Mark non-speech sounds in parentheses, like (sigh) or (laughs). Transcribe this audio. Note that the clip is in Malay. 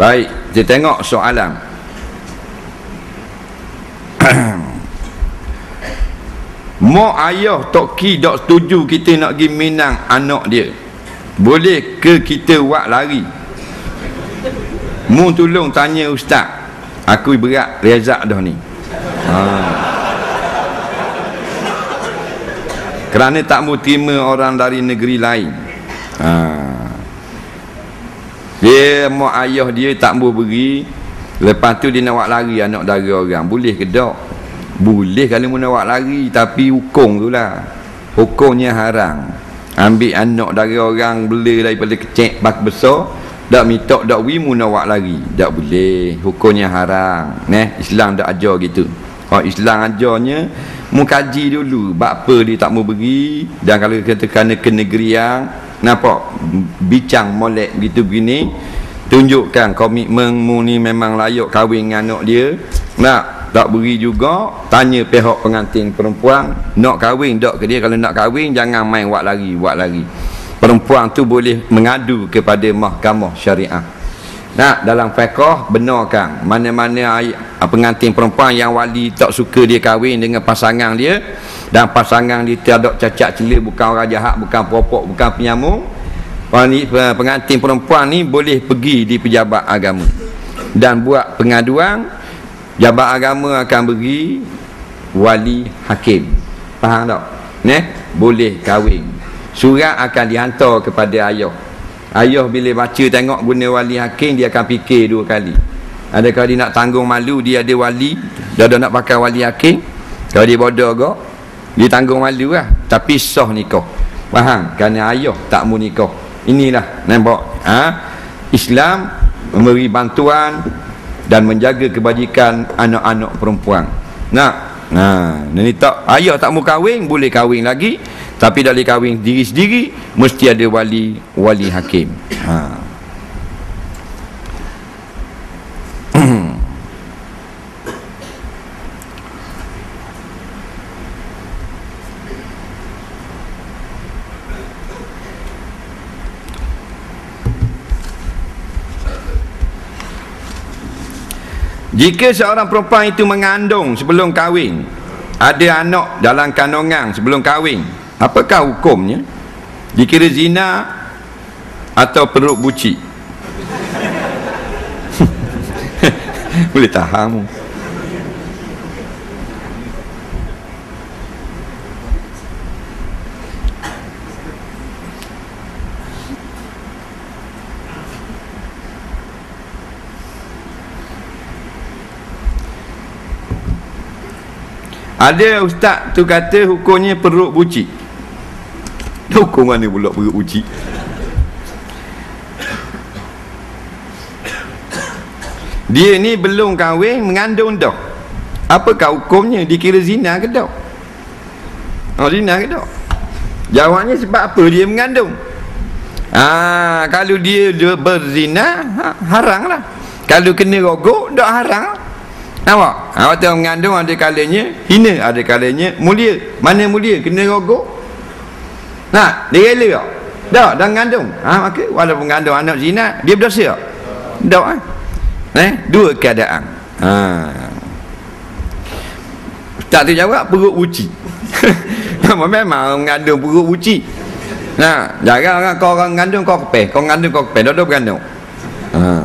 baik kita tengok soalan (clears throat) Mak ayah toki tak setuju kita nak pergi minang anak dia. Boleh ke kita buat lari? Mu tolong tanya ustaz. Aku berat rezak dah ni. Ha. Kerana tak mau terima orang dari negeri lain. Ha. Dia mak ayah dia tak mau beri. Lepas tu dia nak buat lari anak dari orang. Boleh ke tak? boleh kalau nak buat lari tapi hukum tu lah. Hukumnya haram. Ambil anak dari orang bela daripada kecil bak besar. Tak minta tak wi mu nak lari. Tak boleh. Hukumnya haram. Neh Islam tak ajar gitu. Oh Islam ajarnya mu kaji dulu. Bab apa dia tak mau pergi dan kalau kita kena ke negeri yang nampak? Bicang molek gitu begini tunjukkan komitmen mu ni memang layak kahwin dengan anak dia. Nak tak beri juga tanya pihak pengantin perempuan nak kahwin tak ke dia? Kalau nak kahwin jangan main buat lagi buat lagi perempuan tu boleh mengadu kepada mahkamah syariah nah dalam fiqah benarkan mana-mana pengantin perempuan yang wali tak suka dia kahwin dengan pasangan dia dan pasangan dia tiada cacat celik bukan orang jahat bukan peropok bukan penyamuk pengantin perempuan ni boleh pergi di pejabat agama dan buat pengaduan Jabat agama akan beri wali hakim. Faham tak? Ne? Boleh kahwin. Surat akan dihantar kepada ayah. Ayah bila baca tengok guna wali hakim dia akan fikir dua kali. Adakah dia nak tanggung malu dia ada wali, dia ada nak pakai wali hakim? Kalau dia bodoh gak, dia tanggung malu lah. Tapi sah nikah. Faham? Kerana ayah tak mau nikah. Inilah nampak. Ha? Islam memberi bantuan dan menjaga kebajikan anak-anak perempuan. Nak, nah, ni tak ayah tak mau kahwin boleh kahwin lagi, tapi dari kahwin diri sendiri mesti ada wali wali hakim. Ha. Jika seorang perempuan itu mengandung sebelum kahwin Ada anak dalam kandungan sebelum kahwin Apakah hukumnya? Dikira zina Atau perut buci (laughs) Boleh tahan Ada ustaz tu kata hukumnya perut buci. Hukum mana pula perut buci? Dia ni belum kahwin mengandung dah. Apakah hukumnya? Dikira zina ke tak? Oh zina ke tak? Jawabnya sebab apa dia mengandung? Ah, kalau dia, berzina ha, haram lah. Kalau kena rogok tak haram. Nampak? Ha, waktu mengandung ada kalanya hina, ada kalanya mulia. Mana mulia? Kena rogok. Nah, dia rela tak? Tak, dah mengandung. Ha, maka walaupun mengandung anak zina, dia berdosa tak? Tak ha? Eh, dua keadaan. Ha. Tak tu jawab perut uci. (laughs) Memang mengandung perut uci. Nah, jarang orang kau orang mengandung kau kepeh, kau mengandung kau kepeh, dah dah. Ha.